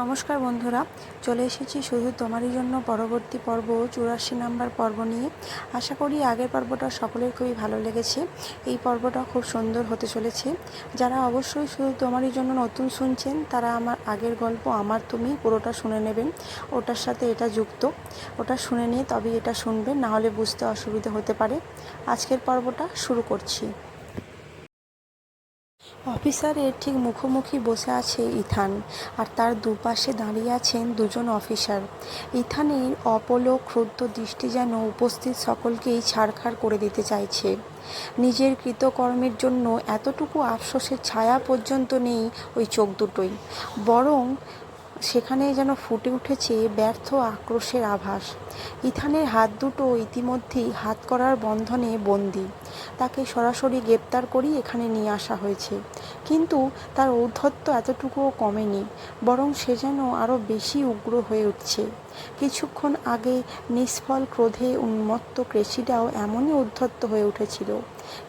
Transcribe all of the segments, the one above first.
নমস্কার বন্ধুরা, চলে এসেছি শুধু তোমারই জন্য পরবর্তী পর্ব, চুরাশি নাম্বার পর্ব নিয়ে। আশা করি আগের পর্বটা সকলের খুবই ভালো লেগেছে। এই পর্বটা খুব সুন্দর হতে চলেছে। যারা অবশ্যই শুধু তোমারই জন্য নতুন শুনছেন, তারা আমার আগের গল্প আমার তুমি পুরোটা শুনে নেবেন। ওটার সাথে এটা যুক্ত। ওটা শুনে নিয়ে তবেই এটা শুনবেন নাহলে বুঝতে অসুবিধা হতে পারে। আজকের পর্বটা শুরু করছি। অফিসারের ঠিক মুখোমুখি বসে আছে ইথান, আর তার দুপাশে দাঁড়িয়ে আছেন দুজন অফিসার। ইথানের অপলক ক্ষুদ্র দৃষ্টি যেন উপস্থিত সকলকেই ছাড়খাড় করে দিতে চাইছে। নিজের কৃতকর্মের জন্য এতটুকু আফসোসের ছায়া পর্যন্ত নেই ওই চোখ দুটোই। বরং সেখানে যেন ফুটে উঠেছে ব্যর্থ আক্রোশের আভাস। ইথানের হাত দুটো ইতিমধ্যেই হাত করার বন্ধনে বন্দি। তাকে সরাসরি গ্রেপ্তার করেই এখানে নিয়ে আসা হয়েছে। কিন্তু তার ঔদ্ধত্য এতটুকুও কমেনি, বরং সে যেন আরও বেশি উগ্র হয়ে উঠছে। কিছুক্ষণ আগে নিষ্ফল ক্রোধে উন্মত্ত ক্রেসিডাও এমনই উদ্ধত্ত হয়ে উঠেছিল।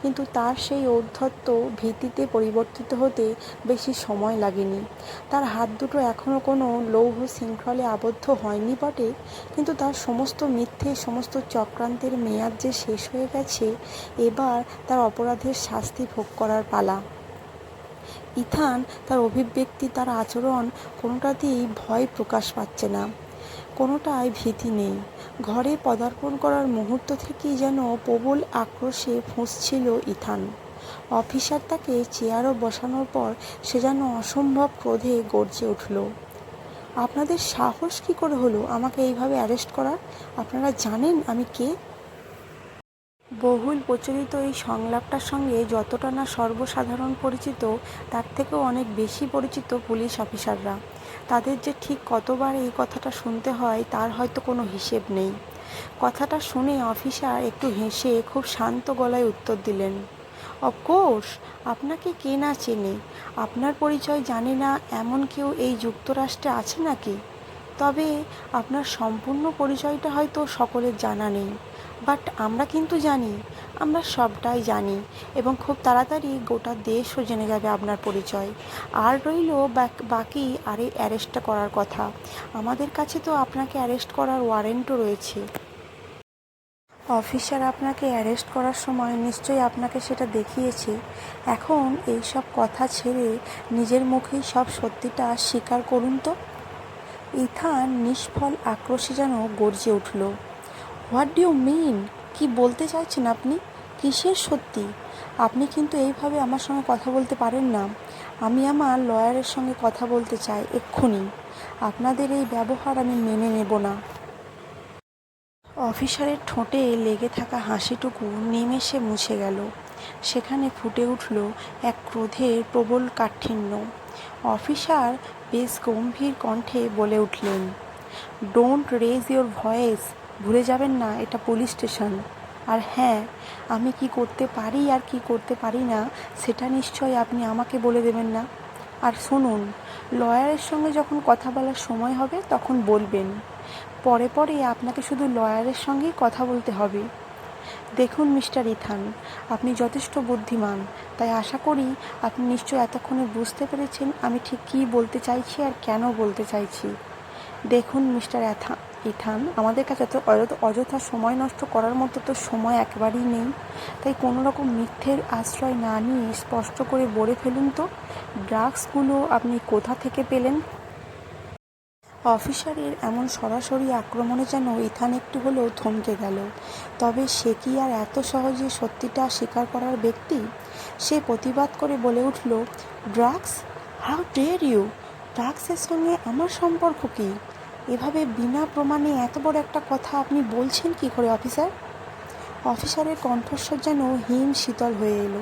কিন্তু তার সেই ঔদ্ধত্য ভীতিতে পরিবর্তিত হতে বেশি সময় লাগেনি। তার হাত দুটো এখনও কোনো লৌহ শৃঙ্খলে আবদ্ধ হয়নি বটে, কিন্তু তার সমস্ত মিথ্যে, সমস্ত চক্রান্তের মেয়াদ যে শেষ হয়ে গেছে, এবার তার অপরাধের শাস্তি ভোগ করার পালা। ইথান, তার অভিব্যক্তি, তার আচরণ কোনোটাতেই ভয় প্রকাশ পাচ্ছে না। কোনোটাই ভীতি নেই। ঘরে পদার্পণ করার মুহূর্ত থেকেই যেন প্রবল আক্রোশে ফুঁসছিল ইথান। অফিসার তাকে চেয়ারও বসানোর পর সে যেন অসম্ভব ক্রোধে গর্জে উঠল। আপনাদের সাহস কি করে হলো আমাকে এইভাবে অ্যারেস্ট করার? আপনারা জানেন আমি কে? বহুল প্রচলিত এই সংলাপটার সঙ্গে যতটা না সর্বসাধারণ পরিচিত, তার থেকেও অনেক বেশি পরিচিত পুলিশ অফিসাররা। তাদের যে ঠিক কতবার এই কথাটা শুনতে হয়, তার হয়তো কোনো হিসেব নেই। কথাটা শুনে অফিসার একটু হেসে খুব শান্ত গলায় উত্তর দিলেন অফকোর্স আপনাকে কে না চেনে? আপনার পরিচয় জানে না, এমন কেউ এই যুক্তরাষ্ট্রে আছে নাকি? তবে আপনার সম্পূর্ণ পরিচয়টা হয়তো সকলের জানা নেই। বাট আমরা কিন্তু জানি, আমরা সবটাই জানি এবং খুব তাড়াতাড়ি গোটা দেশও জেনে যাবে আপনার পরিচয়। আর রইল বাকি আরে অ্যারেস্টটা করার কথা। আমাদের কাছে তো আপনাকে অ্যারেস্ট করার ওয়ারেন্টও রয়েছে। অফিসার আপনাকে অ্যারেস্ট করার সময় নিশ্চয়ই আপনাকে সেটা দেখিয়েছে। এখন এই সব কথা ছেড়ে নিজের মুখেই সব সত্যিটা স্বীকার করুন তো। ইথান নিষ্ফল আক্রোশে যেন গর্জে উঠল। হোয়াট ডু ইউ মিন কি বলতে চাইছেন আপনি? কিসের সত্যি? আপনি কিন্তু এইভাবে আমার সঙ্গে কথা বলতে পারেন না। আমি আমার লয়ারের সঙ্গে কথা বলতে চাই এক্ষুনি। আপনাদের এই ব্যবহার আমি মেনে নেব না। অফিসারের ঠোঁটে লেগে থাকা হাসিটুকু নিমেষে মুছে গেল। সেখানে ফুটে উঠল এক ক্রোধের প্রবল কাঠিন্য। অফিসার বেশ গম্ভীর কণ্ঠে বলে উঠলেন ডোন্ট রেজ ইওর ভয়েস ভুলে যাবেন না, এটা পুলিশ স্টেশন আর হ্যাঁ আমি কি করতে পারি আর কি করতে পারি না, সেটা নিশ্চয় আপনি আমাকে বলে দেবেন না। আর শুনুন, লয়ারের সঙ্গে যখন কথা বলার সময় হবে, তখন বলবেন। পরে পরে আপনাকে শুধু লয়ারের সঙ্গেই কথা বলতে হবে। দেখুন মিস্টার ইথান, আপনি যথেষ্ট বুদ্ধিমান। তাই আশা করি আপনি নিশ্চয় এতক্ষণে বুঝতে পেরেছেন আমি ঠিক কী বলতে চাইছি আর কেন বলতে চাইছি। দেখুন মিস্টার অ্যাথা ইথান, আমাদের কাছে তো অযথা সময় নষ্ট করার মতো তো সময় একেবারেই নেই। তাই কোনো রকম মিথ্যের আশ্রয় না নিয়ে স্পষ্ট করে বলে ফেলুন তো, ড্রাগসগুলো আপনি কোথা থেকে পেলেন? অফিসারের এমন সরাসরি আক্রমণে যেন ইথান একটু হলেও থমকে গেল। তবে সে কি আর এত সহজে সত্যিটা স্বীকার করার ব্যক্তি? সে প্রতিবাদ করে বলে উঠল, ড্রাগস? How dare you? ড্রাগসের সঙ্গে আমার সম্পর্ক কী? এভাবে বিনা প্রমাণে এত বড় একটা কথা আপনি বলছেন কি করে, অফিসার? অফিসারের কণ্ঠস্বর যেন হিম শীতল হয়ে এলো।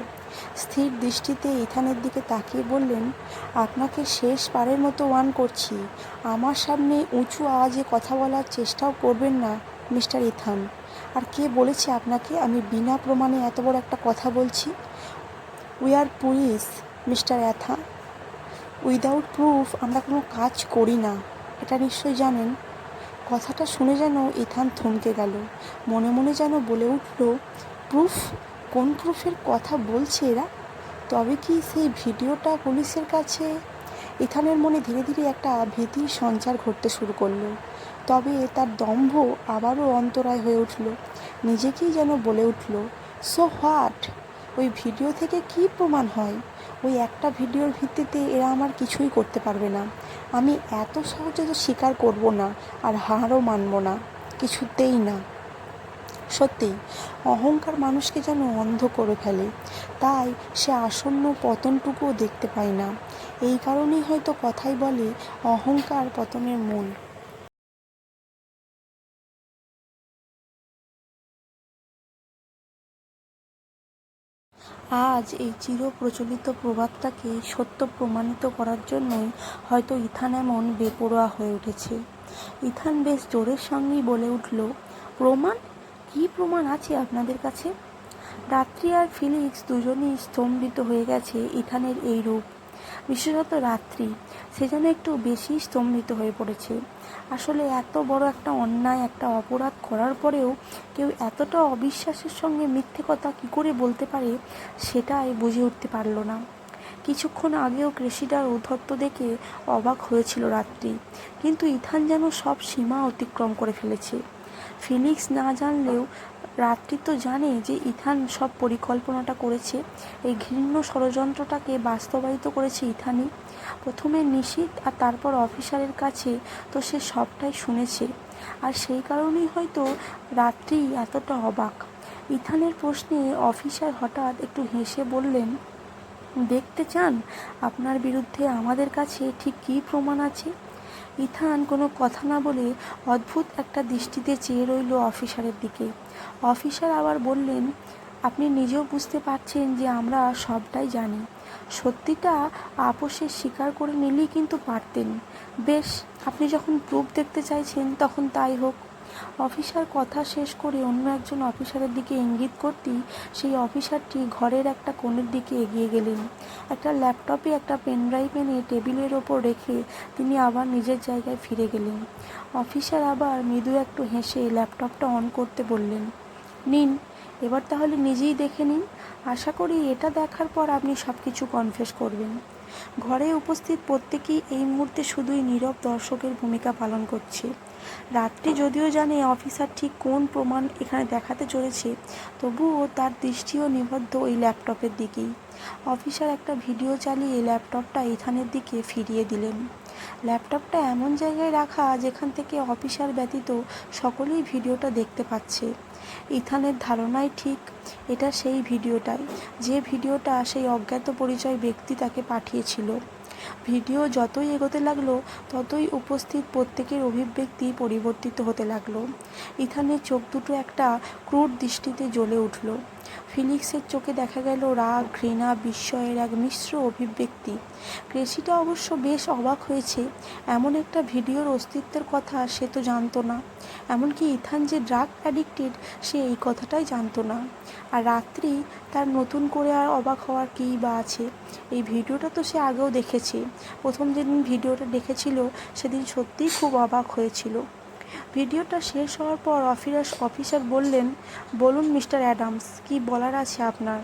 স্থির দৃষ্টিতে ইথানের দিকে তাকিয়ে বললেন, আপনাকে শেষ পারের মতো ওয়ান করছি। আমার সামনে উঁচু আওয়াজে কথা বলার চেষ্টাও করবেন না, মিস্টার ইথান। আর কে বলেছে আপনাকে আমি বিনা প্রমাণে এত বড় একটা কথা বলছি? উই আর পুলিশ, মিস্টার অ্যাথা উইদাউট প্রুফ আমরা কোনো কাজ করি না। এটা নিশ্চয়ই জানেন। কথাটা শুনে যেন ইথান থমকে গেল। মনে মনে যেন বলে উঠল, প্রুফ? কোন প্রুফের কথা বলছে এরা? তবে কি সেই ভিডিওটা পুলিশের কাছে? ইথানের মনে ধীরে ধীরে একটা ভীতির সঞ্চার ঘটতে শুরু করল। তবে তার দম্ভ আবারও অন্তরায় হয়ে উঠল। নিজেকেই যেন বলে উঠল, সো হোয়াট? ওই ভিডিও থেকে কি প্রমাণ হয়? ওই একটা ভিডিওর ভিত্তিতে এরা আমার কিছুই করতে পারবে না। আমি এত সহজে তো স্বীকার করব না আর হারও মানব না, কিছুতেই না। সত্যি অহংকার মানুষকে যেন অন্ধ করে ফেলে, তাই সে আসন্ন পতনটুকুও দেখতে পায় না। এই কারণেই হয়তো কথাই বলে অহংকার পতনের মূল। আজ এই চিরপ্রচলিত প্রবাদটাকে সত্য প্রমাণিত করার জন্যই হয়তো ইথান এমন বেপরোয়া হয়ে উঠেছে। ইথান বেশ জোরের সঙ্গেই বলে উঠল, প্রমাণ? কি প্রমাণ আছে আপনাদের কাছে? রাত্রি আর ফিলিক্স দুজনেই স্তম্ভিত হয়ে গেছে ইথানের এই রূপ বিশেষত রাত্রি, সে যেন একটু বেশি স্তম্ভিত হয়ে পড়েছে। আসলে এত বড় একটা অন্যায়, একটা অপরাধ করার পরেও কেউ এতটা অবিশ্বাসের সঙ্গে মিথ্যে কথা কী করে বলতে পারে সেটাই বুঝে উঠতে পারল না। কিছুক্ষণ আগেও কৃষিটার উদ্ধত্ত দেখে অবাক হয়েছিল রাত্রি, কিন্তু ইথান যেন সব সীমা অতিক্রম করে ফেলেছে। ফিনিক্স না জানলেও রাত্রি তো জানে যে ইথান সব পরিকল্পনাটা করেছে। এই ঘৃণ্য ষড়যন্ত্রটাকে বাস্তবায়িত করেছে ইথানই। প্রথমে নিশীত আর তারপর অফিসারের কাছে তো সে সবটাই শুনেছে। আর সেই কারণেই হয়তো রাত্রি এতটা অবাক। ইথানের প্রশ্নে অফিসার হঠাৎ একটু হেসে বললেন, দেখতে চান? আপনার বিরুদ্ধে আমাদের কাছে ঠিক কী প্রমাণ আছে? ইথান কোনো কথা না বলে অদ্ভুত একটা দৃষ্টিতে চেয়ে রইল অফিসারের দিকে। অফিসার আবার বললেন, আপনি নিজেও বুঝতে পারছেন যে আমরা সবটাই জানি। সত্যিটা আপোষে স্বীকার করে নিলেই কিন্তু পারতেন। বেশ, আপনি যখন প্রুফ দেখতে চাইছেন তখন তাই হোক। অফিসার কথা শেষ করে অন্য একজন অফিসারের দিকে ইঙ্গিত করতেই সেই অফিসারটি ঘরের একটা কোণের দিকে এগিয়ে গেলেন। একটা ল্যাপটপে একটা পেনড্রাইভ এনে টেবিলের ওপর রেখে তিনি আবার নিজের জায়গায় ফিরে গেলেন। অফিসার আবার মৃদু একটু হেসে ল্যাপটপটা অন করতে বললেন, নিন, এবার তাহলে নিজেই দেখে নিন। আশা করি এটা দেখার পর আপনি সব কিছু কনফেস করবেন। ঘরে উপস্থিত প্রত্যেকেই এই মুহূর্তে শুধুই নীরব দর্শকের ভূমিকা পালন করছে। রাত্রি যদিও জানে অফিসার ঠিক কোন প্রমাণ এখানে দেখাতে চলেছে, তবুও তার দৃষ্টিও নিবদ্ধ ওই ল্যাপটপের দিকেই। অফিসার একটা ভিডিও চালিয়ে ল্যাপটপটা এখানের দিকে ফিরিয়ে দিলেন। ল্যাপটপটা এমন জায়গায় রাখা যেখান থেকে অফিসার ব্যতীত সকলেই ভিডিওটা দেখতে পাচ্ছে। ইথানের ধারণাই ঠিক, এটা সেই ভিডিওটাই, যে ভিডিওটা সেই অজ্ঞাত পরিচয় ব্যক্তি তাকে পাঠিয়েছিল। ভিডিও যতই এগোতে লাগল, ততই উপস্থিত প্রত্যেকের অভিব্যক্তি পরিবর্তিত হতে লাগল। ইথানের চোখ দুটো একটা ক্রূর দৃষ্টিতে জ্বলে উঠল। ফিলিক্সের চোখে দেখা গেল রাগ, ঘৃণা, বিস্ময়ের এক মিশ্র অভিব্যক্তি। ক্রেসিটা অবশ্য বেশ অবাক হয়েছে। এমন একটা ভিডিওর অস্তিত্বের কথা সে তো জানতো না। এমনকি ইথান যে ড্রাগ অ্যাডিক্টেড, সে এই কথাটাই জানতো না। আর রাত্রি তার নতুন করে আর অবাক হওয়ার কী বা আছে? এই ভিডিওটা তো সে আগেও দেখেছে। প্রথম যেদিন ভিডিওটা দেখেছিল, সেদিন সত্যিই খুব অবাক হয়েছিল। ভিডিওটা শেষ হওয়ার পর অফিরাস অফিসার বললেন, বলুন মিস্টার অ্যাডামস, কি বলার আছে আপনার?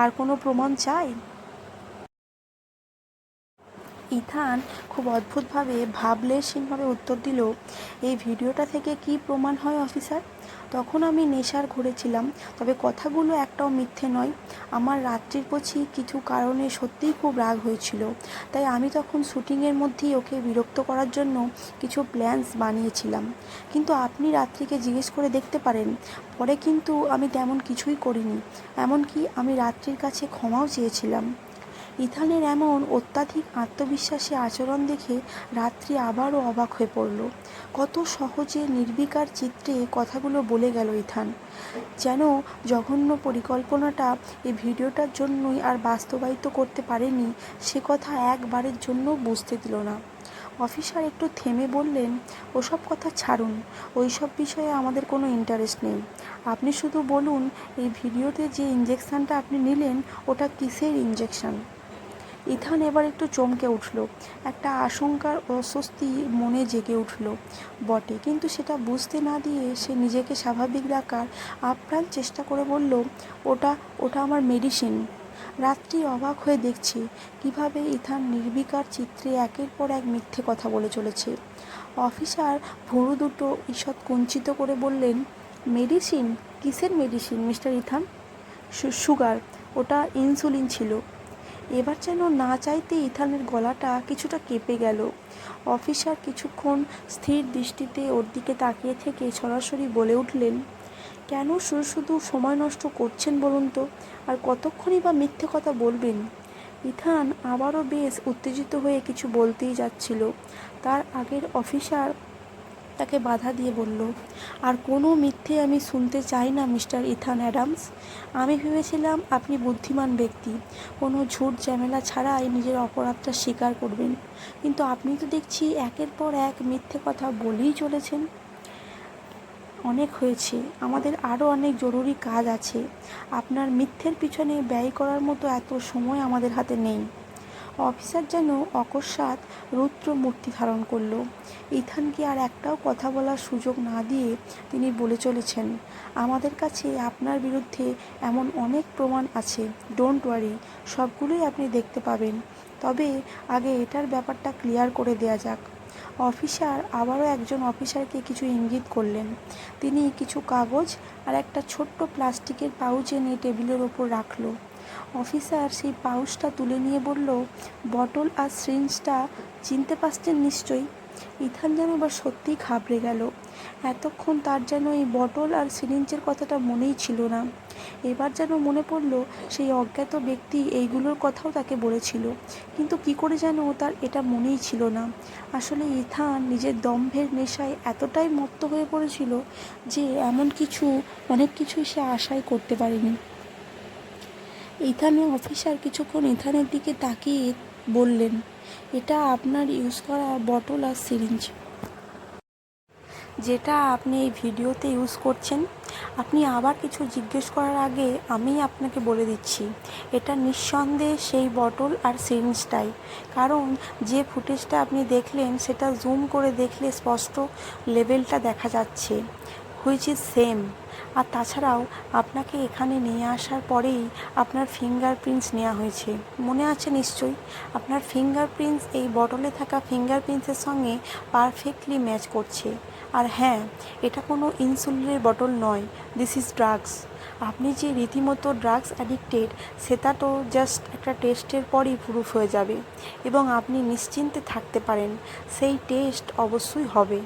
আর কোনো প্রমাণ চাই? ইথান খুব অদ্ভুতভাবে ভাবলেশহীনভাবে উত্তর দিল, এই ভিডিওটা থেকে কি প্রমাণ হয়, অফিসার? তখন আমি নেশার ঘুরেছিলাম তবে কথাগুলো একটাও মিথ্যে নয়। আমার রাত্রির পছি কিছু কারণে সত্যিই খুব রাগ হয়েছিল। তাই আমি তখন শুটিংয়ের মধ্যেই ওকে বিরক্ত করার জন্য কিছু প্ল্যানস বানিয়েছিলাম। কিন্তু আপনি রাত্রিকে জিজ্ঞেস করে দেখতে পারেন, পরে কিন্তু আমি তেমন কিছুই করিনি। এমনকি আমি রাত্রির কাছে ক্ষমাও চেয়েছিলাম। ইথানের এমন অত্যাধিক আত্মবিশ্বাসী আচরণ দেখে রাত্রি আবারও অবাক হয়ে পড়ল। কত সহজে নির্বিকার চিত্রে কথাগুলো বলে গেল ইথান। যেন জঘন্য পরিকল্পনাটা এই ভিডিওটার জন্যই আর বাস্তবায়িত করতে পারেনি, সে কথা একবারের জন্য বুঝতে দিল না। অফিসার একটু থেমে বললেন, ওসব কথা ছাড়ুন ওই সব বিষয়ে আমাদের কোনো ইন্টারেস্ট নেই। আপনি শুধু বলুন, এই ভিডিওতে যে ইঞ্জেকশানটা আপনি নিলেন, ওটা কিসের ইঞ্জেকশান ইথান এবার একটু চমকে উঠল। একটা আশঙ্কার অস্বস্তি মনে জেগে উঠল। বটে, কিন্তু সেটা বুঝতে না দিয়ে সে নিজেকে স্বাভাবিক রাখার আপ্রাণ চেষ্টা করে বলল, ওটা ওটা আমার মেডিসিন রাত্রি অবাক হয়ে দেখছে কীভাবে ইথান নির্বিকার চিত্রে একের পর এক মিথ্যে কথা বলে চলেছে। অফিসার ভুরু দুটো ঈষৎ কুঞ্চিত করে বললেন মেডিসিন কিসের মেডিসিন মিস্টার ইথান? সুগার ওটা ইনসুলিন ছিল। এবার যেন না চাইতে ইথানের গলাটা কিছুটা কেঁপে গেল। অফিসার কিছুক্ষণ স্থির দৃষ্টিতে ওর দিকে তাকিয়ে থেকে সরাসরি বলে উঠলেন, কেন শুধু শুধু সময় নষ্ট করছেন বলুন তো? আর কতক্ষণই বা মিথ্যে কথা বলবেন? ইথান আবারও বেশ উত্তেজিত হয়ে কিছু বলতেই যাচ্ছিল। তার আগের অফিসার তাকে বাধা দিয়ে বলল, আর কোনো মিথ্যে আমি শুনতে চাই না, মিস্টার ইথান অ্যাডামস। আমি ভেবেছিলাম আপনি বুদ্ধিমান ব্যক্তি। কোনো ঝুট ঝামেলা ছাড়াই নিজের অপরাধটা স্বীকার করবেন। কিন্তু আপনি তো দেখছি একের পর এক মিথ্যে কথা বলেই চলেছেন। অনেক হয়েছে। আমাদের আরও অনেক জরুরি কাজ আছে। আপনার মিথ্যের পিছনে ব্যয় করার মতো এত সময় আমাদের হাতে নেই। অফিসার যেন অকস্মাৎ রুদ্র মূর্তি ধারণ করল। ইথানকে আর একটাও কথা বলার সুযোগ না দিয়ে তিনি বলে চলেছেন, আমাদের কাছে আপনার বিরুদ্ধে এমন অনেক প্রমাণ আছে ডোন্ট ওয়ারি সবগুলোই আপনি দেখতে পাবেন। তবে আগে এটার ব্যাপারটা ক্লিয়ার করে দেয়া যাক। অফিসার আবারও একজন অফিসারকে কিছু ইঙ্গিত করলেন। তিনি কিছু কাগজ আর একটা ছোট্ট প্লাস্টিকের পাউচ এনে টেবিলের ওপর রাখল। অফিসার সেই পাউচটা তুলে নিয়ে বলল, বটল আর সিরিঞ্জটা চিনতে পারছেন নিশ্চয়ই? ইথান যেন এবার সত্যিই ঘাবড়ে গেল। এতক্ষণ তার যেন এই বটল আর সিরিঞ্জের কথাটা মনেই ছিল না। এবার যেন মনে পড়ল, সেই অজ্ঞাত ব্যক্তি এইগুলোর কথাও তাকে বলেছিল। কিন্তু কি করে যেন তার এটা মনেই ছিল না। আসলে ইথান নিজের দম্ভের নেশায় এতটাই মত্ত হয়ে পড়েছিল যে এমন কিছু, অনেক কিছুই সে আশাই করতে পারেনি। ইথানের অফিসার কিছুক্ষণ ইথানের দিকে তাকিয়ে বললেন, এটা আপনার ইউজ করা বটল আর সিরিঞ্জ। যেটা আপনি এই ভিডিওতে ইউজ করছেন, আপনি আবার কিছু জিজ্ঞেস করার আগে আমি আপনাকে বলে দিচ্ছি, এটা নিঃসন্দেহে সেই বটল আর সিরিঞ্জটাই। কারণ যে ফুটেজটা আপনি দেখলেন, সেটা জুম করে দেখলে স্পষ্ট লেভেলটা দেখা যাচ্ছে হুইচ ইজ সেম আর তাছাড়াও আপনাকে এখানে নিয়ে আসার পরেই আপনার ফিঙ্গারপ্রিন্টস নেওয়া হয়েছে। মনে আছে নিশ্চয়ই? আপনার ফিঙ্গারপ্রিন্টস এই বটলে থাকা ফিঙ্গারপ্রিন্টসের সঙ্গে পারফেক্টলি ম্যাচ করছে। আর হ্যাঁ এটা কোনো ইনসুলিনের বটল নয় দিস ইজ ড্রাগস আপনি যে রীতিমতো ড্রাগস অ্যাডিক্টেড সেটা তো জাস্ট একটা টেস্টের পরই প্রুফ হয়ে যাবে। এবং আপনি নিশ্চিন্তে থাকতে পারেন, সেই টেস্ট অবশ্যই হবে।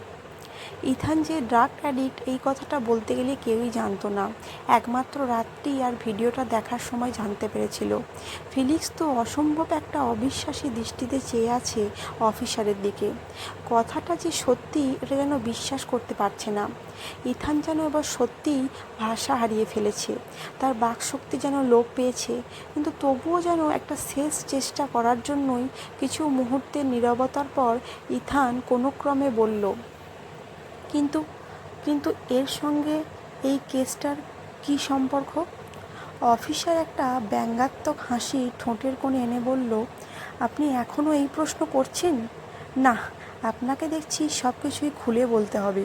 ইথান যে ড্রাগ অ্যাডিক্ট, এই কথাটা বলতে গেলে কেউই জানতো না। একমাত্র রাত্রি আর ভিডিওটা দেখার সময় জানতে পেরেছিল। ফিলিক্স তো অসম্ভব একটা অবিশ্বাসী দৃষ্টিতে চেয়ে আছে অফিসারের দিকে। কথাটা যে সত্যি, এটা যেন বিশ্বাস করতে পারছে না। ইথান যেন এবার সত্যিই ভাষা হারিয়ে ফেলেছে। তার বাকশক্তি যেন লোপ পেয়েছে। কিন্তু তবুও যেন একটা শেষ চেষ্টা করার জন্যই কিছু মুহূর্তের নিরবতার পর ইথান কোনো ক্রমে বলল কিন্তু কিন্তু এর সঙ্গে এই কেসটার কী সম্পর্ক? অফিসার একটা ব্যঙ্গাত্মক হাসি ঠোঁটের কোণে এনে বলল, আপনি এখনও এই প্রশ্ন করছেন? না, আপনাকে দেখছি সব কিছুই খুলে বলতে হবে।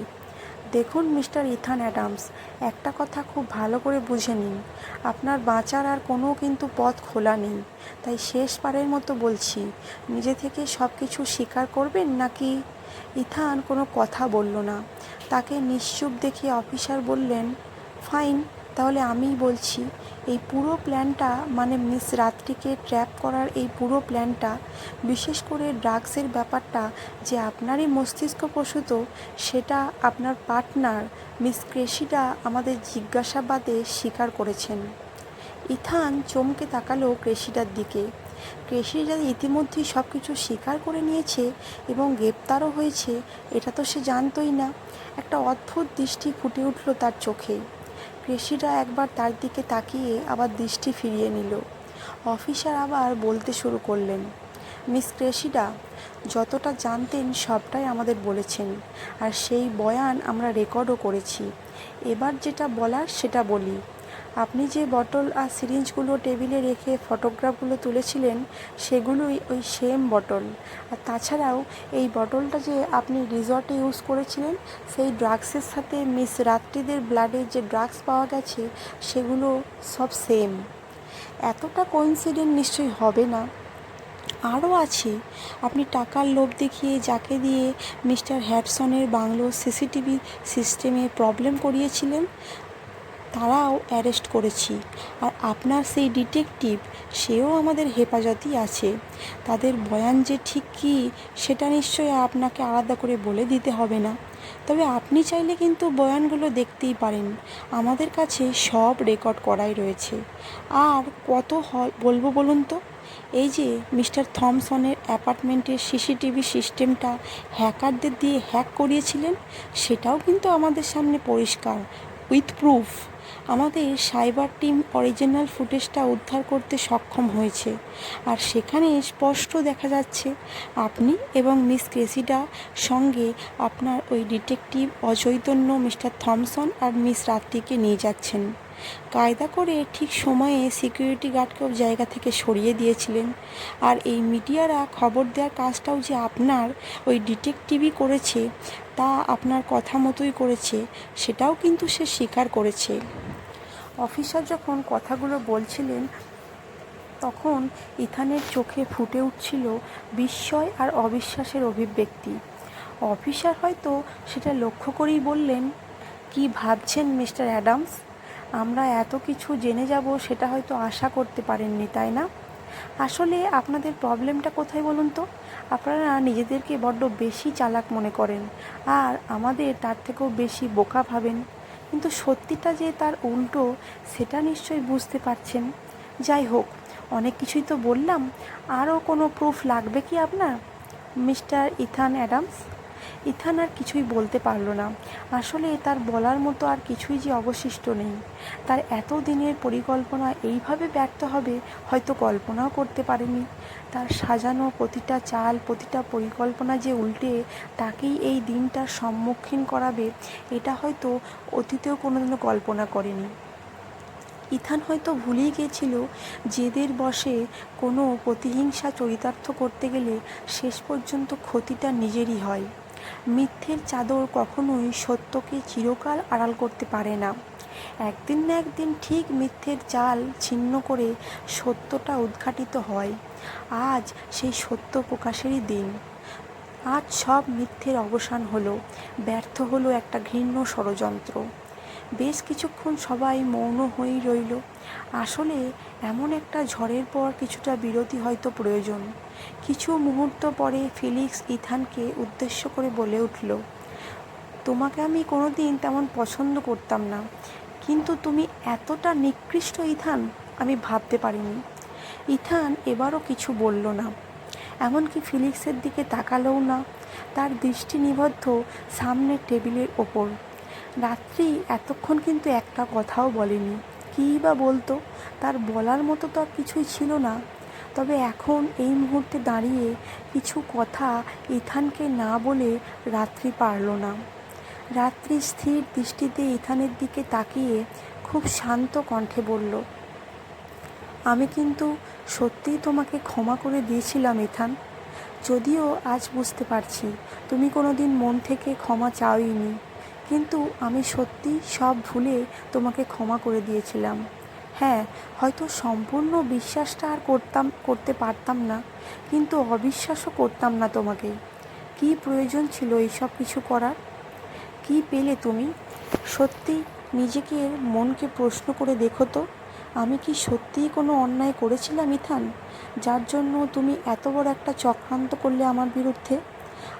দেখুন মিস্টার ইথান অ্যাডামস, একটা কথা খুব ভালো করে বুঝে নিন। আপনার বাঁচার আর কোনো কিন্তু পথ খোলা নেই। তাই শেষবারের মতো বলছি, নিজে থেকে সব কিছু স্বীকার করবেন নাকি ইথান কোনো কথা বলল না। তাকে নিশ্চুপ দেখে অফিসার বললেন, ফাইন, তাহলে আমিই বলছি, এই পুরো প্ল্যানটা মানে মিস রাত্রিকে ট্র্যাপ করার এই পুরো প্ল্যানটা, বিশেষ করে ড্রাগসের ব্যাপারটা যে আপনারই মস্তিষ্ক প্রসূত, সেটা আপনার পার্টনার মিস ক্রেসিটা আমাদের জিজ্ঞাসাবাদে স্বীকার করেছেন। ইথান চমকে তাকালো ক্রেসিটার দিকে। কৃষি ক্রেসিটা ইতিমধ্যেই সব কিছু স্বীকার করে নিয়েছে এবং গ্রেপ্তারও হয়েছে, এটা তো সে জানতই না। একটা অদ্ভুত দৃষ্টি ফুটে উঠল তার চোখে। ক্রেসিরা একবার তার দিকে তাকিয়ে আবার দৃষ্টি ফিরিয়ে নিল। অফিসার আবার বলতে শুরু করলেন, মিস ক্রেসিডা যতটা জানতেন সবটাই আমাদের বলেছেন, আর সেই বয়ান আমরা রেকর্ডও করেছি। এবার যেটা বলার সেটা বলি। আপনি যে বটল আর সিরিঞ্জগুলো টেবিলে রেখে ফটোগ্রাফগুলো তুলেছিলেন, সেগুলোই ওই সেম বটল। আর তাছাড়াও এই বটলটা যে আপনি রিসর্টে ইউজ করেছিলেন, সেই ড্রাগসের সাথে মিস রাত্রিদের ব্লাডে যে ড্রাগস পাওয়া গেছে, সেগুলো সব সেম এতটা কোইন্সিডেন্ট নিশ্চয়ই হবে না। আরও আছে। আপনি টাকার লোভ দেখিয়ে যাকে দিয়ে মিস্টার হ্যাডসনের বাংলো সিসিটিভি সিস্টেমে প্রবলেম করিয়েছিলেন, তারাও অ্যারেস্ট করেছি। আর আপনার সেই ডিটেকটিভ, সেও আমাদের হেফাজতেই আছে। তাদের বয়ান যে ঠিক কী, সেটা নিশ্চয়ই আপনাকে আলাদা করে বলে দিতে হবে না। তবে আপনি চাইলে কিন্তু বয়ানগুলো দেখতেই পারেন। আমাদের কাছে সব রেকর্ড করাই রয়েছে। আর কত হল, বলব বলুন তো? এই যে মিস্টার থমসনের অ্যাপার্টমেন্টের সিসিটিভি সিস্টেমটা হ্যাকারদের দিয়ে হ্যাক করিয়েছিলেন, সেটাও কিন্তু আমাদের সামনে পরিষ্কার উইথ প্রুফ আমাদের সাইবার টিম অরিজিনাল ফুটেজটা উদ্ধার করতে সক্ষম হয়েছে। আর সেখানে স্পষ্ট দেখা যাচ্ছে, আপনি এবং মিস ক্রেসিডা সঙ্গে আপনার ওই ডিটেকটিভ অচৈতন্য মিস্টার থমসন আর মিস রাত্রিকে নিয়ে যাচ্ছেন। কায়দা করে ঠিক সময়ে সিকিউরিটি গার্ডকেও জায়গা থেকে সরিয়ে দিয়েছিলেন। আর এই মিডিয়ারা খবর দেওয়ার কাজটাও যে আপনার ওই ডিটেকটিভই করেছে, তা আপনার কথা মতোই করেছে, সেটাও কিন্তু সে স্বীকার করেছে। অফিসার যখন কথাগুলো বলছিলেন, তখন ইথানের চোখে ফুটে উঠছিল বিস্ময় আর অবিশ্বাসের অভিব্যক্তি। অফিসার হয়তো সেটা লক্ষ্য করেই বললেন, কি ভাবছেন মিস্টার অ্যাডামস? আমরা এত কিছু জেনে যাব সেটা হয়তো আশা করতে পারেননি, তাই না? আসলে আপনাদের প্রবলেমটা কোথায় বলুন তো? আপনারা নিজেদেরকে বড্ড বেশি চালাক মনে করেন, আর আমাদের তার থেকেও বেশি বোকা ভাবেন। কিন্তু সত্যিটা যে তার উল্টো, সেটা নিশ্চয়ই বুঝতে পারছেন। যাই হোক, অনেক কিছুই তো বললাম। আরও কোনো প্রুফ লাগবে কি আপনার? Mister Ethan Adams? ইথান আর কিছুই বলতে পারল না। আসলে তার বলার মতো আর কিছুই যে অবশিষ্ট নেই। তার এত দিনের পরিকল্পনা এইভাবে ব্যর্থ হবে, হয়তো কল্পনাও করতে পারেনি। তার সাজানো প্রতিটা চাল, প্রতিটা পরিকল্পনা যে উল্টে, তাকেই এই দিনটার সম্মুখীন করাবে, এটা হয়তো অতীতেও কোনোদিনও কল্পনা করেনি। ইথান হয়তো ভুলেই গিয়েছিল, জেদের বসে কোনো প্রতিহিংসা চরিতার্থ করতে গেলে শেষ পর্যন্ত ক্ষতিটা নিজেরই হয়। মিথ্যের চাদর কখনোই সত্যকে চিরকাল আড়াল করতে পারে না। একদিন না একদিন ঠিক মিথ্যের জাল ছিন্ন করে সত্যটা উদ্ঘাটিত হয়। আজ সেই সত্য প্রকাশেরই দিন। আজ সব মিথ্যের অবসান হলো, ব্যর্থ হলো একটা ঘৃণ্য ষড়যন্ত্র। বেশ কিছুক্ষণ সবাই মৌন হয়েই রইল। আসলে এমন একটা ঝড়ের পর কিছুটা বিরতি হয়তো প্রয়োজন। কিছু মুহূর্ত পরে ফিলিক্স ইথানকে উদ্দেশ্য করে বলে উঠল, তোমাকে আমি কোনো দিন তেমন পছন্দ করতাম না, কিন্তু তুমি এতটা নিকৃষ্ট ইথান, আমি ভাবতে পারিনি। ইথান এবারও কিছু বলল না। এমনকি ফিলিক্সের দিকে তাকালোও না। তার দৃষ্টি নিবদ্ধ সামনের টেবিলের ওপর। রাত্রি এতক্ষণ কিন্তু একটা কথাও বলেনি। কী বা বলতো, তার বলার মতো তো আর কিছুই ছিল না। তবে এখন এই মুহূর্তে দাঁড়িয়ে কিছু কথা ইথানকে না বলে রাত্রি পারল না। রাত্রি স্থির দৃষ্টিতে ইথানের দিকে তাকিয়ে খুব শান্ত কণ্ঠে বলল আমি কিন্তু সত্যিই তোমাকে ক্ষমা করে দিয়েছিলাম এথান যদিও আজ বুঝতে পারছি তুমি কোনো দিন মন থেকে ক্ষমা চাওইনি কিন্তু আমি সত্যি সব ভুলে তোমাকে ক্ষমা করে দিয়েছিলাম। হ্যাঁ হয়তো সম্পূর্ণ বিশ্বাসটা আর করতাম, করতে পারতাম না, কিন্তু অবিশ্বাসও করতাম না তোমাকে। কি প্রয়োজন ছিল এইসব কিছু করার? কি পেলে তুমি? সত্যি নিজেকে মনকে প্রশ্ন করে দেখো তো। আমি কি সত্যিই কোনো অন্যায় করেছিলাম, ইথান? যার জন্য তুমি এত বড় একটা চক্রান্ত করলে আমার বিরুদ্ধে?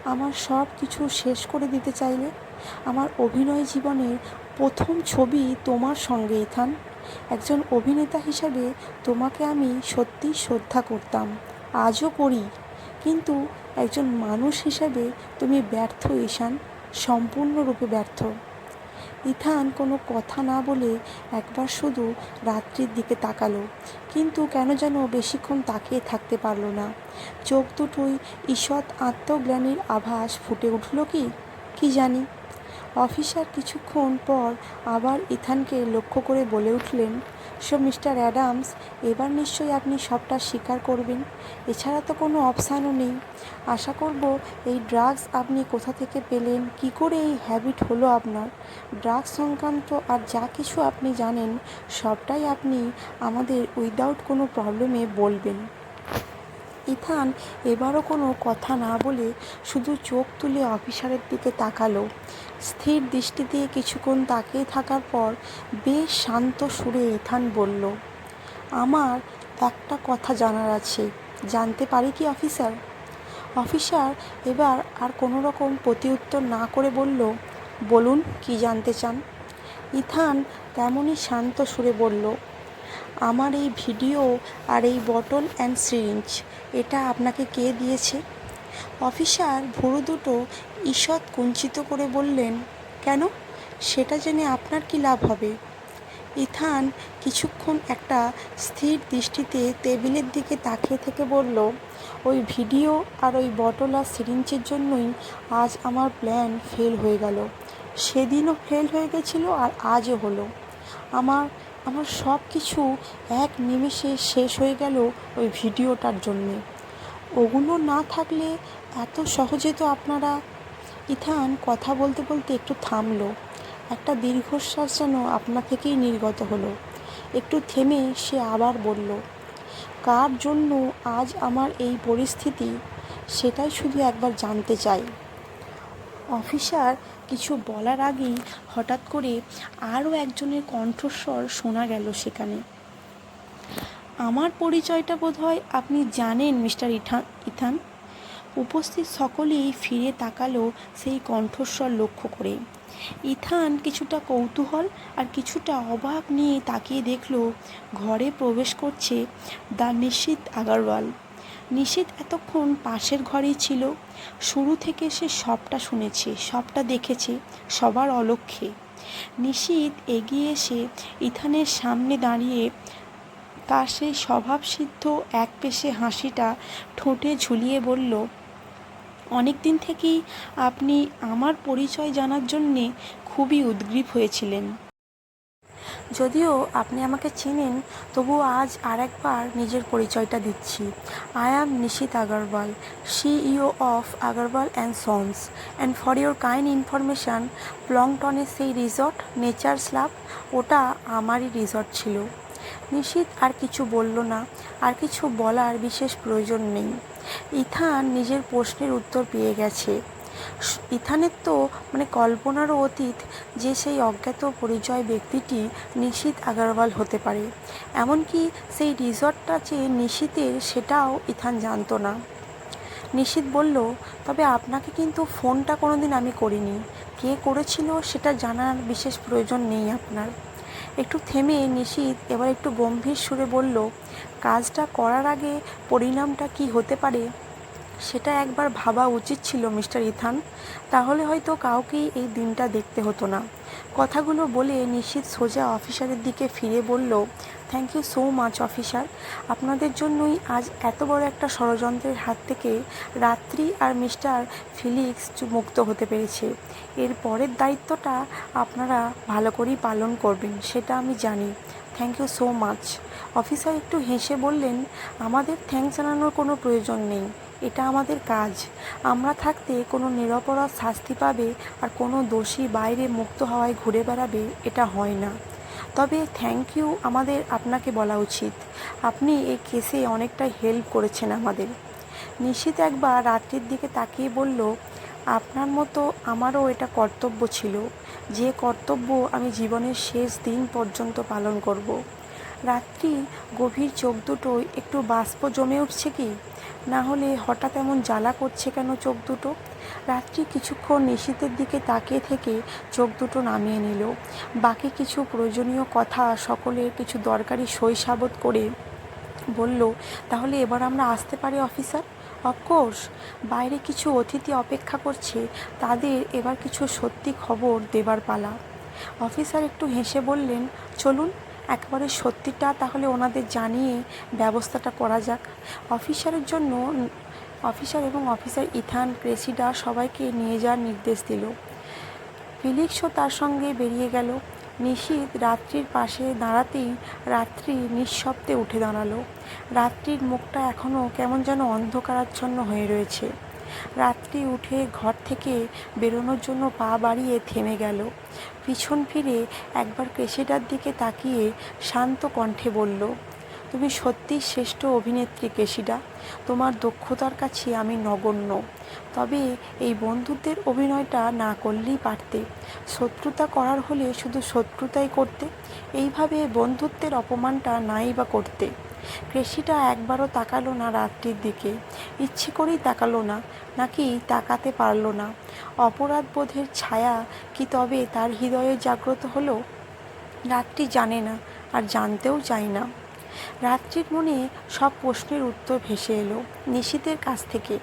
আমার সব কিছু শেষ করে দিতে চাইলে? আমার অভিনয় জীবনের প্রথম ছবি তোমার সঙ্গে, ইথান। একজন অভিনেতা হিসাবে তোমাকে আমি সত্যিই শ্রদ্ধা করতাম, আজও করি। কিন্তু একজন মানুষ হিসাবে তুমি ব্যর্থ, ঈশান। সম্পূর্ণরূপে ব্যর্থ। ইথান কোনো কথা না বলে একবার শুধু রাত্রির দিকে তাকালো। কিন্তু কেন যেন বেশিক্ষণ তাকিয়ে থাকতে পারল না। চোখ দুটোই ঈষৎ আত্মজ্ঞানীর আভাস ফুটে উঠল কি? কি জানি। অফিসার কিছুক্ষণ পর আবার ইথানকে লক্ষ্য করে বলে উঠলেন সো মিস্টার অ্যাডামস, এবার নিশ্চয়ই আপনি সবটা স্বীকার করবেন। এছাড়া তো কোনো অপশানও নেই। আশা করব এই ড্রাগস আপনি কোথা থেকে পেলেন, কি করে এই হ্যাবিট হলো আপনার? ড্রাগস সংক্রান্ত আর যা কিছু আপনি জানেন, সবটাই আপনি আমাদের উইদাউট কোনো প্রবলেমে বলবেন। ইথান এবারও কোনো কথা না বলে শুধু চোখ তুলে অফিসারের দিকে তাকালো। স্থির দৃষ্টি দিয়ে কিছুক্ষণ তাকিয়ে থাকার পর বেশ শান্ত সুরে ইথান বলল, আমার একটা কথা জানার আছে। জানতে পারি কি, অফিসার? অফিসার এবার আর কোনো রকম প্রতিউত্তর না করে বলল, বলুন, কি জানতে চান? ইথান তেমনই শান্ত সুরে বলল আমার এই ভিডিও আর এই বটল অ্যান্ড সিরিঞ্জ, এটা আপনাকে কে দিয়েছে? অফিসার ভুরু দুটো ঈষৎ কুঞ্চিত করে বললেন, কেন? সেটা জেনে আপনার কি লাভ হবে? ইথান কিছুক্ষণ একটা স্থির দৃষ্টিতে টেবিলের দিকে তাকিয়ে থেকে বলল, ওই ভিডিও আর ওই বটল আর সিরিঞ্জের জন্যই আজ আমার প্ল্যান ফেল হয়ে গেল। সেদিনও ফেল হয়ে গেছিল আর আজও হলো। আমার আমার সব কিছু এক নিমেষে শেষ হয়ে গেল ওই ভিডিওটার জন্যে। ওগুলো না থাকলে এত সহজে তো আপনারা, ইথান, কথা বলতে বলতে একটু থামলো। একটা দীর্ঘশ্বাস যেন আপনা থেকেই নির্গত হলো। একটু থেমে সে আবার বলল, কার জন্য আজ আমার এই পরিস্থিতি? সেটাই শুধু একবার জানতে চাই। অফিসার কিছু বলার আগেই হঠাৎ করে আরও একজনের কণ্ঠস্বর শোনা গেল সেখানে। আমার পরিচয়টা বোধহয় আপনি জানেন, মিস্টার ইথান ইথান? উপস্থিত সকলেই ফিরে তাকালো সেই কণ্ঠস্বর লক্ষ্য করে। ইথান কিছুটা কৌতূহল আর কিছুটা অবাক নিয়ে তাকিয়ে দেখল, ঘরে প্রবেশ করছে দ্য নিশিত আগারওয়াল। নিশিত এতক্ষণ পাশের ঘরেই ছিল। শুরু থেকে সে সবটা শুনেছে, সবটা দেখেছে, সবার অলক্ষ্যে নিশিত এগিয়ে এসে ইথানের সামনে দাঁড়িয়ে তার সেই স্বভাবসিদ্ধ এক পেশে হাসিটা ঠোঁটে ঝুলিয়ে বলল অনেক দিন থেকেই আপনি আমার পরিচয় জানার জন্যে খুবই উদ্গ্রীব হয়েছিলেন। যদিও আপনি আমাকে চেনেন, তবুও আজ আরেকবার নিজের পরিচয়টা দিচ্ছি। I am Nishit Agarwal CEO of Agarwal and sons and for your kind information প্লংটনের সেই রিসর্ট নেচার স্লাব ওটা আমারই রিসর্ট ছিল। নিশিত আর কিছু বলল না, আর কিছু বলার বিশেষ প্রয়োজন নেই। ইথান নিজের প্রশ্নের উত্তর পেয়ে গেছে। ইথানের তো মানে কল্পনারও অতীত যে সেই অজ্ঞাত পরিচয় ব্যক্তিটি নিশিত আগারওয়াল হতে পারে। এমনকি সেই রিসর্টটা যে নিশিতের সেটাও ইথান জানতো না। নিশিত বলল, তবে আপনাকে কিন্তু ফোনটা কোনো দিন আমি করিনি। কে করেছিল সেটা জানার বিশেষ প্রয়োজন নেই আপনার। একটু থেমে নিশিত এবার একটু গম্ভীর সুরে বলল, কাজটা করার আগে পরিণামটা কি হতে পারে? সেটা একবার ভাবা উচিত ছিল, মিস্টার ইথান। তাহলে হয়তো কাউকেই এই দিনটা দেখতে হতো না। কথাগুলো বলে নিশ্চিত সোজা অফিসারের দিকে ফিরে বলল thank you so much officer. আপনাদের জন্যই আজ এত বড় একটা ষড়যন্ত্রের হাত থেকে রাত্রি আর মিস্টার ফিলিক্স মুক্ত হতে পেরেছে। এর পরের দায়িত্বটা আপনারা ভালো করেই পালন করবেন, সেটা আমি জানি। Thank you so much officer একটু হেসে বললেন, আমাদের থ্যাংক জানানোর কোনো প্রয়োজন নেই। এটা আমাদের কাজ। আমরা থাকতে কোনো নিরপরাধ শাস্তি পাবে আর কোনো দোষী বাইরে মুক্ত হওয়ায় ঘুরে বেড়াবে, এটা হয় না। তবে থ্যাংক ইউ আমাদের আপনাকে বলা উচিত। আপনি এই কেসে অনেকটা হেল্প করেছেন আমাদের। নিশ্চিত একবার রাত্রির দিকে তাকিয়ে বলল, আপনার মতো আমারও এটা কর্তব্য ছিল। যে কর্তব্য আমি জীবনের শেষ দিন পর্যন্ত পালন করব। রাত্রি গভীর চোখ দুটোয় একটু বাষ্প জমে উঠছে কি? না হলে হঠাৎ এমন জ্বালা করছে কেন চোখ দুটো? রাত্রি কিছুক্ষণ নিশীতের দিকে তাকিয়ে থেকে চোখ দুটো নামিয়ে নিল। বাকি কিছু প্রয়োজনীয় কথা সকলের কিছু দরকারি সই সাবত করে বলল, তাহলে এবার আমরা আসতে পারি, অফিসার? অফকোর্স বাইরে কিছু অতিথি অপেক্ষা করছে, তাদের এবার কিছু সত্যি খবর দেবার পালা। অফিসার একটু হেসে বললেন, চলুন, একবারে সত্যিটা তাহলে ওনাদের জানিয়ে ব্যবস্থাটা করা যাক। অফিসারের জন্য অফিসার এবং অফিসার ইথান ক্রেসিডা সবাইকে নিয়ে যাওয়ার নির্দেশ দিল। ফিলিক্সও তার সঙ্গে বেরিয়ে গেল। নিশীথ রাত্রির পাশে দাঁড়াতেই রাত্রি নিঃশব্দে উঠে দাঁড়াল। রাত্রির মুখটা এখনও কেমন যেন অন্ধকারাচ্ছন্ন হয়ে রয়েছে। রাত্রি উঠে ঘর থেকে বেরোনোর জন্য পা বাড়িয়ে থেমে গেল। পিছন ফিরে একবার কেশেটার দিকে তাকিয়ে শান্ত কণ্ঠে বলল তুমি সত্যিই শ্রেষ্ঠ অভিনেত্রী কেশিডা তোমার দক্ষতার কাছে আমি নগণ্য। তবে এই বন্ধুত্বের অভিনয়টা না করলেই পারতে। শত্রুতা করার হলে শুধু শত্রুতাই করতে। এইভাবে বন্ধুত্বের অপমানটা নাই বা করতে। কেশিটা একবারও তাকালো না রাত্রির দিকে। ইচ্ছে করেই তাকালো না, নাকি তাকাতে পারল না। অপরাধবোধের ছায়া কি তবে তার হৃদয়ে জাগ্রত হলো? রাত্রি জানে না, আর জানতেও চায় না। রাত্রির মনে সব প্রশ্নের উত্তর ভেসে এলো নিশীতের কাছ থেকে।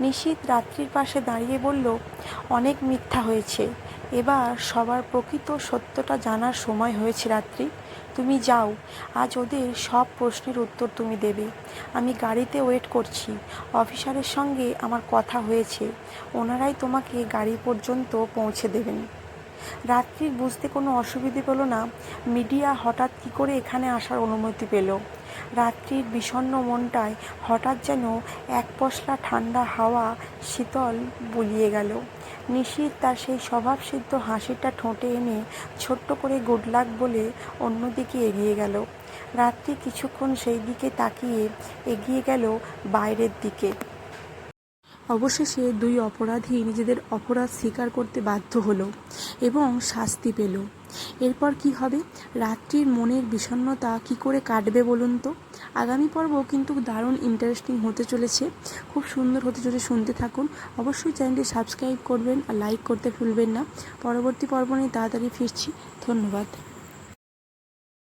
নিশীত রাত্রির পাশে দাঁড়িয়ে বলল, অনেক মিথ্যা হয়েছে। এবার সবার প্রকৃত সত্যটা জানার সময় হয়েছে রাত্রি। তুমি যাও, আজ ওদের সব প্রশ্নের উত্তর তুমি দেবে। আমি গাড়িতে ওয়েট করছি। অফিসারের সঙ্গে আমার কথা হয়েছে। ওনারাই তোমাকে গাড়ি পর্যন্ত পৌঁছে দেবেন। রাত্রির বুঝতে কোনো অসুবিধে পেল না। মিডিয়া হঠাৎ কী করে এখানে আসার অনুমতি পেল? রাত্রির বিষণ্ণ মনটায় হঠাৎ যেন এক পশলা ঠান্ডা হাওয়া শীতল বুলিয়ে গেল। নিশীত তার সেই স্বভাবসিদ্ধ হাসিটা ঠোঁটে এনে ছোট্ট করে গুড লাক বলে অন্যদিকে এগিয়ে গেল। রাত্রি কিছুক্ষণ সেই দিকে তাকিয়ে এগিয়ে গেল বাইরের দিকে। অবশেষে দুই অপরাধী নিজেদের অপরাধ স্বীকার করতে বাধ্য হলো এবং শাস্তি পেল। এরপর কি হবে? রাত্রির মনের বিষণ্ণতা কি করে কাটবে বলুন তো? আগামী পর্ব কিন্তু দারুণ ইন্টারেস্টিং হতে চলেছে। খুব সুন্দর হতে চলেছে, শুনতে থাকুন। অবশ্যই চ্যানেলটি সাবস্ক্রাইব করবেন আর লাইক করতে ভুলবেন না। পরবর্তী পর্ব নিয়ে তাড়াতাড়ি ফিরছি। ধন্যবাদ।